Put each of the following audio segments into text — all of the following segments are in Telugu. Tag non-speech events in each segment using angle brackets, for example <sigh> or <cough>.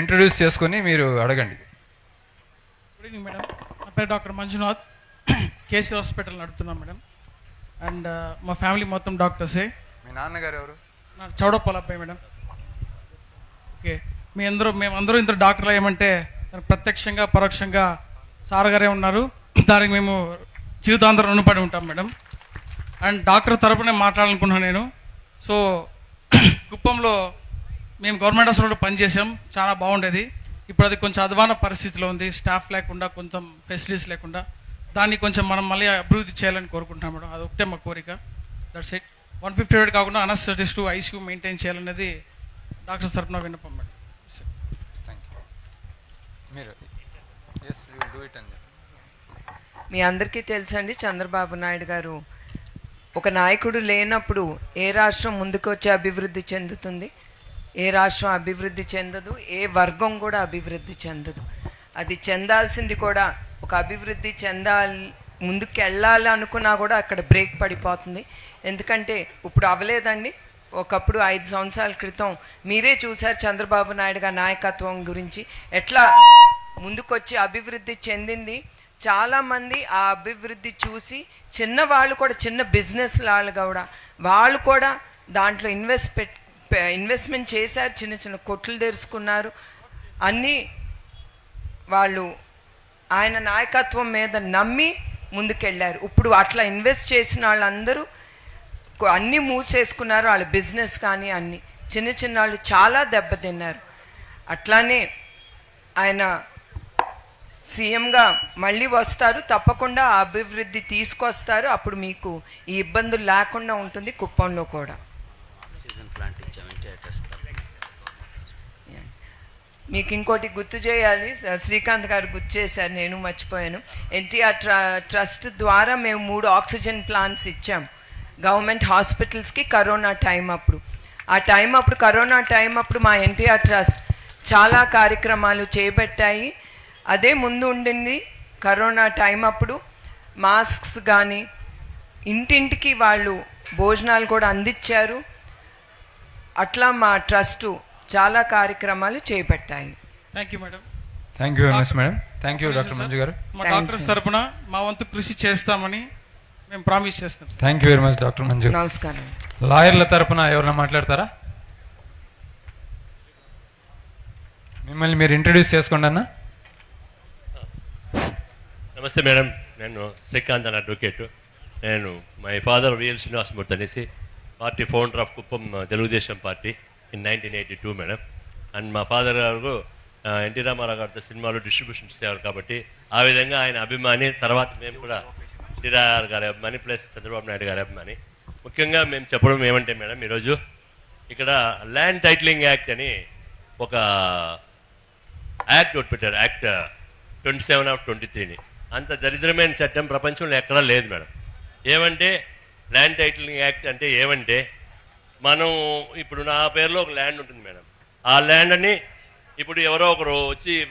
ఇంట్రడ్యూస్ చేసుకొని మీరు అడగండి. గుడ్ ఈవినింగ్ మేడం నా పేరు డాక్టర్ మంజునాథ్. కేసీ హాస్పిటల్ నడుపుతున్నాం మేడం అండ్ మా ఫ్యామిలీ మొత్తం డాక్టర్సే మీ నాన్నగారు ఎవరు? నా చౌడప్పల అబ్బాయి మేడం ఓకే మీ అందరూ మేమందరూ ఇంత డాక్టర్లు ఏమంటే ప్రత్యక్షంగా పరోక్షంగా సార్ గారే ఉన్నారు. దానికి మేము జీవితాంతరం రుణపడి ఉంటాం మేడం అండ్ డాక్టర్ తరపునే మాట్లాడాలనుకున్నాను నేను. సో <clears throat> కుప్పంలో మేము గవర్నమెంట్ హాస్పిటల్లో పనిచేసాం చాలా బాగుండేది. ఇప్పుడు అది కొంచెం అధ్వాన పరిస్థితిలో ఉంది. స్టాఫ్ లేకుండా కొంచెం ఫెసిలిటీస్ లేకుండా. దాన్ని కొంచెం మనం మళ్ళీ అభివృద్ధి చేయాలని కోరుకుంటున్నాం మేడం. అది ఒకటే మా కోరిక. That's it one fifty bed కాకుండా అనస్థెటిస్ట్ ఐసీయూ మెయింటైన్ చేయాలనేది డాక్టర్స్ తరపున విన్నపం మేడం. మీరు మీ అందరికీ తెలుసండి చంద్రబాబు నాయుడు గారు. ఒక నాయకుడు లేనప్పుడు ఏ రాష్ట్రం ముందుకు వచ్చి అభివృద్ధి చెందుతుంది? ఏ రాష్ట్రం అభివృద్ధి చెందదు ఏ వర్గం కూడా అభివృద్ధి చెందదు. అది చెందాల్సింది కూడా ఒక అభివృద్ధి చెందాలి ముందుకు వెళ్ళాలి అనుకున్నా కూడా అక్కడ బ్రేక్ పడిపోతుంది. ఎందుకంటే ఇప్పుడు అవ్వలేదండి. ఒకప్పుడు ఐదు సంవత్సరాల క్రితం మీరే చూశారు చంద్రబాబు నాయుడు గారి నాయకత్వం గురించి. ఎట్లా ముందుకొచ్చి అభివృద్ధి చెందింది? చాలామంది ఆ అభివృద్ధి చూసి చిన్న వాళ్ళు కూడా చిన్న బిజినెస్ వాళ్ళు కూడా వాళ్ళు కూడా దాంట్లో ఇన్వెస్ట్ పెట్ ఇన్వెస్ట్మెంట్ చేశారు చిన్న చిన్న కొట్లు తెరుచుకున్నారు. అన్నీ వాళ్ళు ఆయన నాయకత్వం మీద నమ్మి ముందుకెళ్ళారు. ఇప్పుడు అట్లా ఇన్వెస్ట్ చేసిన వాళ్ళందరూ అన్నీ మూసేసుకున్నారు. వాళ్ళ బిజినెస్ కానీ అన్నీ. చిన్న చిన్న వాళ్ళు చాలా దెబ్బతిన్నారు. అట్లానే ఆయన సీఎంగా మళ్ళీ వస్తారు. తప్పకుండా అభివృద్ధి తీసుకొస్తారు. అప్పుడు మీకు ఈ ఇబ్బందులు లేకుండా ఉంటుంది కుప్పంలో కూడా. మీకు ఇంకోటి గుర్తు చేయాలి. శ్రీకాంత్ గారు గుర్తు చేశారు నేను మర్చిపోయాను. ఎన్టీఆర్ ట్ర ట్రస్ట్ ద్వారా మేము మూడు ఆక్సిజన్ ప్లాంట్స్ ఇచ్చాం. గవర్నమెంట్ హాస్పిటల్స్కి కరోనా టైం అప్పుడు. ఆ టైం అప్పుడు కరోనా టైం అప్పుడు మా ఎన్టీఆర్ ట్రస్ట్ చాలా కార్యక్రమాలు చేపట్టాయి. అదే ముందు ఉండింది కరోనా టైం అప్పుడు. మాస్క్స్ కానీ ఇంటింటికి వాళ్ళు భోజనాలు కూడా అందించారు అట్లా మా ట్రస్టు చాలా కార్యక్రమాలు చేపట్టాయి. Thank you madam thank you madam thank you doctor Manju గారు. మా డాక్టర్స్. తరపున మా వంతు కృషి చేస్తామని మేము ప్రామిస్ చేస్తాం thank you very much doctor Manju నమస్కారం. లాయర్ల తరపున ఎవరైనా మాట్లాడతారా? మిమ్మల్ని మీరు ఇంట్రడ్యూస్ చేసుకోండి అన్న. నమస్తే మేడం నేను శ్రీకాంత్ అని అడ్వకేట్ నేను మై ఫాదర్ విఎల్ శ్రీనివాసమూర్తి అనేసి party founder of Kuppam Telugu Desam party. In nineteen eighty two madam and మా ఫాదర్ గారు ఎన్టీ రామారావు గారితో సినిమాలు డిస్ట్రిబ్యూషన్ చేసేవారు కాబట్టి ఆ విధంగా ఆయన అభిమాని తర్వాత మేము కూడా ఎన్టీఆర్ గారి అభిమాని ప్లస్ చంద్రబాబు నాయుడు గారి అభిమాని. ముఖ్యంగా మేము చెప్పడం ఏమంటే మేడం ఈరోజు ఇక్కడ ల్యాండ్ టైటిలింగ్ యాక్ట్ అని ఒక యాక్ట్ ఒకటి పెట్టారు act twenty seven of twenty త్రీని. అంత దరిద్రమైన చట్టం ప్రపంచంలో ఎక్కడా లేదు మేడం. ఏమంటే ల్యాండ్ టైటిలింగ్ యాక్ట్ అంటే ఏమంటే మనం ఇప్పుడు నా పేరులో ఒక ల్యాండ్ ఉంటుంది మేడం. ఆ ల్యాండ్ అని ఇప్పుడు ఎవరో ఒకరు వచ్చి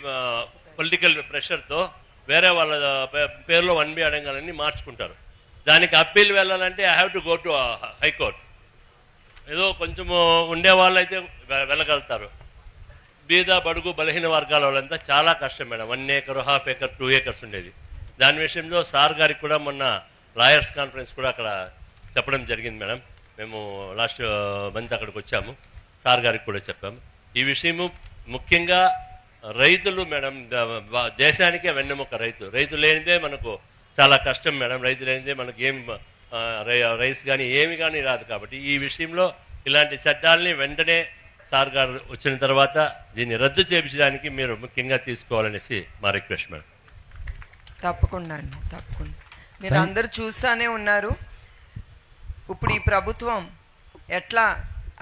పొలిటికల్ ప్రెషర్తో వేరే వాళ్ళ పే- పేరులో వన్ బి అడగాలని మార్చుకుంటారు. దానికి అప్పీల్ వెళ్ళాలంటే I have to go to high court ఏదో కొంచెము ఉండే వాళ్ళైతే అయితే వెళ్ళగలుగుతారు. బీద బడుగు బలహీన వర్గాల వాళ్ళంతా చాలా కష్టం madam. One acre half acre two acres ఉండేది. దాని విషయంలో సార్ గారికి కూడా మొన్న లాయర్స్ కాన్ఫరెన్స్ కూడా అక్కడ చెప్పడం జరిగింది మేడం. మేము లాస్ట్ మంత్ అక్కడికి వచ్చాము. సార్ గారికి కూడా చెప్పాము. ఈ విషయము ముఖ్యంగా రైతులు మేడం దేశానికే వెన్నెముక రైతు. రైతు లేనిదే మనకు చాలా కష్టం మేడం. రైతు లేనిదే మనకి ఏం రైస్ కానీ ఏమి కానీ రాదు కాబట్టి ఈ విషయంలో ఇలాంటి చట్టాలని వెంటనే సార్ గారు వచ్చిన తర్వాత దీన్ని రద్దు చేయించడానికి మీరు ముఖ్యంగా తీసుకోవాలనేసి మా రిక్వెస్ట్ మేడం. తప్పకుండా అండి తప్పకుండా. మీరు అందరు చూస్తానే ఉన్నారు. ఇప్పుడు ఈ ప్రభుత్వం ఎట్లా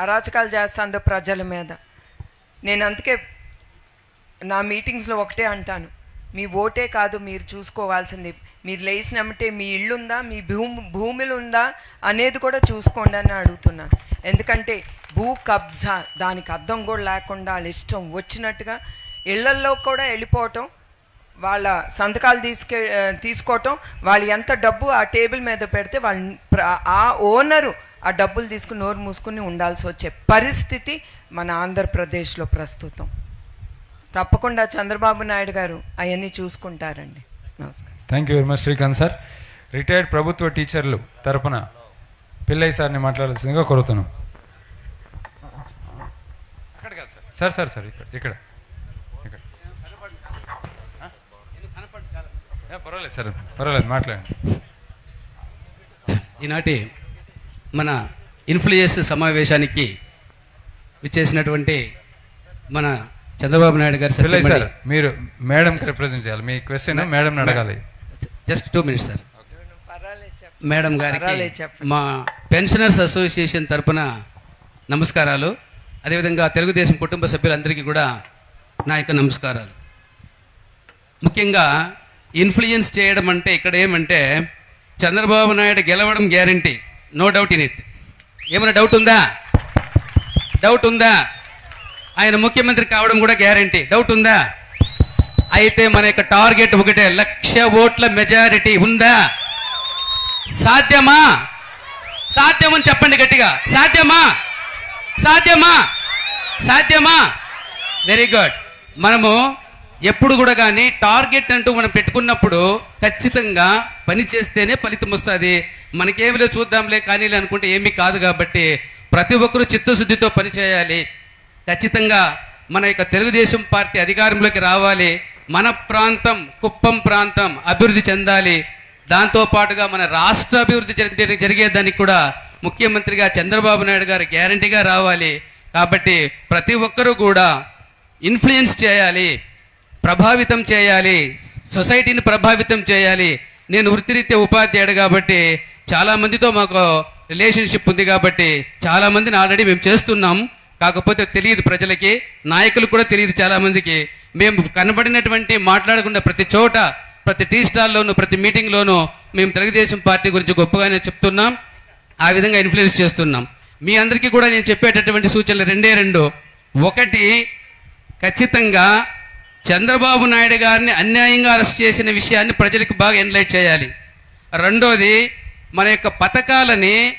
అరాచకాలు చేస్తుందో ప్రజల మీద. నేను అందుకే నా మీటింగ్స్లో ఒకటే అంటాను. మీ ఓటే కాదు మీరు చూసుకోవాల్సింది. మీరు లేచినమ్మంటే మీ ఇల్లు ఉందా మీ భూమి భూములు ఉందా అనేది కూడా చూసుకోండి అని అడుగుతున్నాను. ఎందుకంటే భూ కబ్జా దానికి అర్థం కూడా లేకుండా వాళ్ళ ఇష్టం వచ్చినట్టుగా ఇళ్ళల్లో కూడా వెళ్ళిపోవటం వాళ్ళ సంతకాలు తీసుకే తీసుకోవటం వాళ్ళు ఎంత డబ్బు ఆ టేబుల్ మీద పెడితే వాళ్ళ ఆ ఓనరు ఆ డబ్బులు తీసుకుని నోరు మూసుకుని ఉండాల్సి వచ్చే పరిస్థితి మన ఆంధ్రప్రదేశ్లో ప్రస్తుతం. తప్పకుండా చంద్రబాబు నాయుడు గారు అవన్నీ చూసుకుంటారండి. నమస్కారం. Thank you very much Srikanth sir. Retired ప్రభుత్వ టీచర్లు తరపున పిల్లయ్య సార్ని మాట్లాడాల్సిందిగా కోరుతున్నాం. సార్ సార్ సార్ ఇక్కడ ఇక్కడ ఆ? ఏ, పర్వాలేదు సార్ పర్వాలేదు మాట్లాడండి. ఈనాటి మన ఇన్ఫ్లుయెన్స్ సమావేశానికి విచ్చేసినటువంటి మన చంద్రబాబు నాయుడు గారి సార్ మీరు మేడం రిప్రజెంట్ చేయాలి. మీ క్వశ్చన్ మేడం అడగాలి. Just two minutes sir madam గారికి చెప్పండి. మా పెన్షనర్స్ అసోసియేషన్ తరపున నమస్కారాలు. అదేవిధంగా తెలుగుదేశం కుటుంబ సభ్యులందరికీ కూడా నా యొక్క నమస్కారాలు. ముఖ్యంగా ఇన్ఫ్లుయెన్స్ చేయడం అంటే ఇక్కడ ఏమంటే చంద్రబాబు నాయుడు గెలవడం guarantee. No doubt in it. ఏమైనా డౌట్ ఉందా? డౌట్ ఉందా? ఆయన ముఖ్యమంత్రి కావడం కూడా గ్యారంటీ. డౌట్ ఉందా? అయితే మన యొక్క టార్గెట్ ఒకటే లక్ష ఓట్ల మెజారిటీ ఉందా? సాధ్యమా? సాధ్యమని చెప్పండి గట్టిగా. సాధ్యమా? సాధ్యమా? సాధ్యమా? Very good. మనము ఎప్పుడు కూడా కానీ టార్గెట్ అంటూ మనం పెట్టుకున్నప్పుడు ఖచ్చితంగా పని చేస్తేనే ఫలితం వస్తుంది. మనకేమిలే చూద్దాంలే కానీ అనుకుంటే ఏమీ కాదు కాబట్టి ప్రతి ఒక్కరూ చిత్తశుద్ధితో పనిచేయాలి ఖచ్చితంగా మన యొక్క తెలుగుదేశం పార్టీ అధికారంలోకి రావాలి. మన ప్రాంతం కుప్పం ప్రాంతం అభివృద్ధి చెందాలి. దాంతో పాటుగా మన రాష్ట్ర అభివృద్ధి జరిగే జరిగేదానికి కూడా ముఖ్యమంత్రిగా చంద్రబాబు నాయుడు గారు గ్యారంటీగా రావాలి. కాబట్టి ప్రతి ఒక్కరూ కూడా ఇన్ఫ్లుయెన్స్ చేయాలి. ప్రభావితం చేయాలి సొసైటీని ప్రభావితం చేయాలి. నేను వృత్తిరీత్యా ఉపాధ్యాయుడు కాబట్టి చాలా మందితో మాకు రిలేషన్షిప్ ఉంది కాబట్టి చాలా మందిని ఆల్రెడీ మేము చేస్తున్నాం. కాకపోతే తెలియదు ప్రజలకి నాయకులు కూడా తెలియదు చాలా మందికి. మేము కనబడినటువంటి మాట్లాడకుండా ప్రతి చోట ప్రతి టీ స్టాల్లోనూ ప్రతి మీటింగ్లోనూ మేము తెలుగుదేశం పార్టీ గురించి గొప్పగానే చెప్తున్నాం. ఆ విధంగా ఇన్ఫ్లుయెన్స్ చేస్తున్నాం. మీ అందరికీ కూడా నేను చెప్పేటటువంటి సూచనలు రెండే రెండు. ఒకటి ఖచ్చితంగా చంద్రబాబు నాయుడు గారిని అన్యాయంగా అరెస్ట్ చేసిన విషయాన్ని ప్రజలకు బాగా ఎన్లైట్ చేయాలి. రెండోది మన యొక్క పథకాలని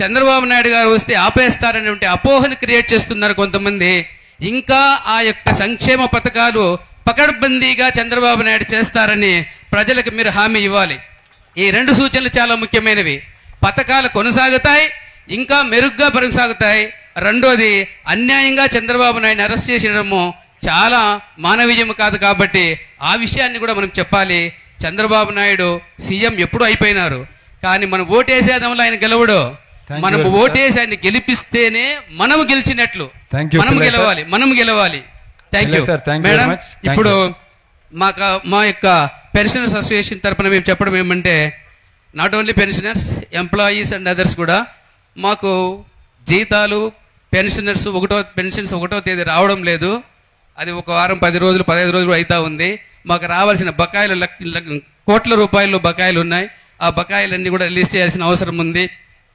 చంద్రబాబు నాయుడు గారు వస్తే ఆపేస్తారనేటువంటి అపోహను క్రియేట్ చేస్తున్నారు కొంతమంది. ఇంకా ఆ యొక్క సంక్షేమ పథకాలు పకడ్బందీగా చంద్రబాబు నాయుడు చేస్తారని ప్రజలకు మీరు హామీ ఇవ్వాలి. ఈ రెండు సూచనలు చాలా ముఖ్యమైనవి. పథకాలు కొనసాగుతాయి ఇంకా మెరుగ్గా కొనసాగుతాయి. రెండోది అన్యాయంగా చంద్రబాబు నాయుడిని అరెస్ట్ చేసినము చాలా మానవీయం కాదు కాబట్టి ఆ విషయాన్ని కూడా మనం చెప్పాలి. చంద్రబాబు నాయుడు సీఎం ఎప్పుడు అయిపోయినారు. కానీ మనం ఓటేసేదంలో ఆయన గెలవడు. మనం ఓటేసి ఆయన గెలిపిస్తేనే మనము గెలిచినట్లు. మనం. గెలవాలి మనం గెలవాలి. థ్యాంక్ యూ మేడం ఇప్పుడు. మాకు మా యొక్క పెన్షనర్స్ అసోసియేషన్ తరపున మేము చెప్పడం ఏమంటే not only pensioners employees and others కూడా మాకు జీతాలు పెన్షనర్స్ ఒకటో పెన్షన్స్ ఒకటో తేదీ రావడం లేదు. అది ఒక వారం పది రోజులు పదహైదు రోజులు అవుతా ఉంది. మాకు రావాల్సిన బకాయిలు లక్- కోట్ల రూపాయలు బకాయిలు ఉన్నాయి. ఆ బకాయిలన్నీ కూడా రిలీజ్ చేయాల్సిన అవసరం ఉంది.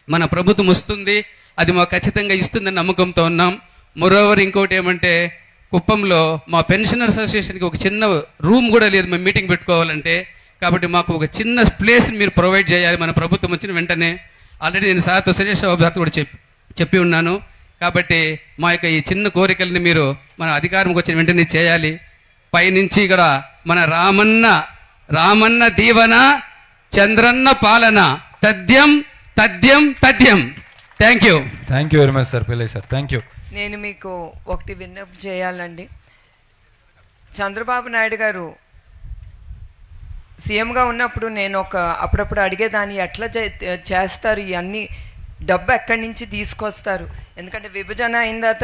మన ప్రభుత్వం వస్తుంది. అది మాకు ఖచ్చితంగా ఇస్తుందని నమ్మకంతో ఉన్నాం. మరోవర్ ఇంకోటి ఏమంటే కుప్పంలో మా పెన్షనర్ అసోసియేషన్కి ఒక చిన్న రూమ్ కూడా లేదు. మేము మీటింగ్ పెట్టుకోవాలంటే. కాబట్టి మాకు ఒక చిన్న ప్లేస్ మీరు ప్రొవైడ్ చేయాలి. మన ప్రభుత్వం వచ్చిన వెంటనే. ఆల్రెడీ నేను సార్తో సురేష్ బాబు సార్ కూడా చెప్పి చెప్పి ఉన్నాను. కాబట్టి మా యొక్క ఈ చిన్న కోరికల్ని మీరు మన అధికారంకి వచ్చిన వెంటనే చేయాలి. పైనుంచి ఇక్కడ మన రామన్న రామన్న దీవన చంద్రన్న పాలన. తథ్యం తథ్యం తథ్యం thank you thank you very much sir Pillaiah sir thank you నేను మీకు ఒకటి విన్నపం చేయాలండి. చంద్రబాబు నాయుడు గారు సీఎంగా ఉన్నప్పుడు నేను ఒక అప్పుడప్పుడు అడిగేదాన్ని ఎట్లా చే- చేస్తారు ఇవన్నీ డబ్బు ఎక్కడి నుంచి తీసుకొస్తారు? ఎందుకంటే విభజన అయిన తర్వాత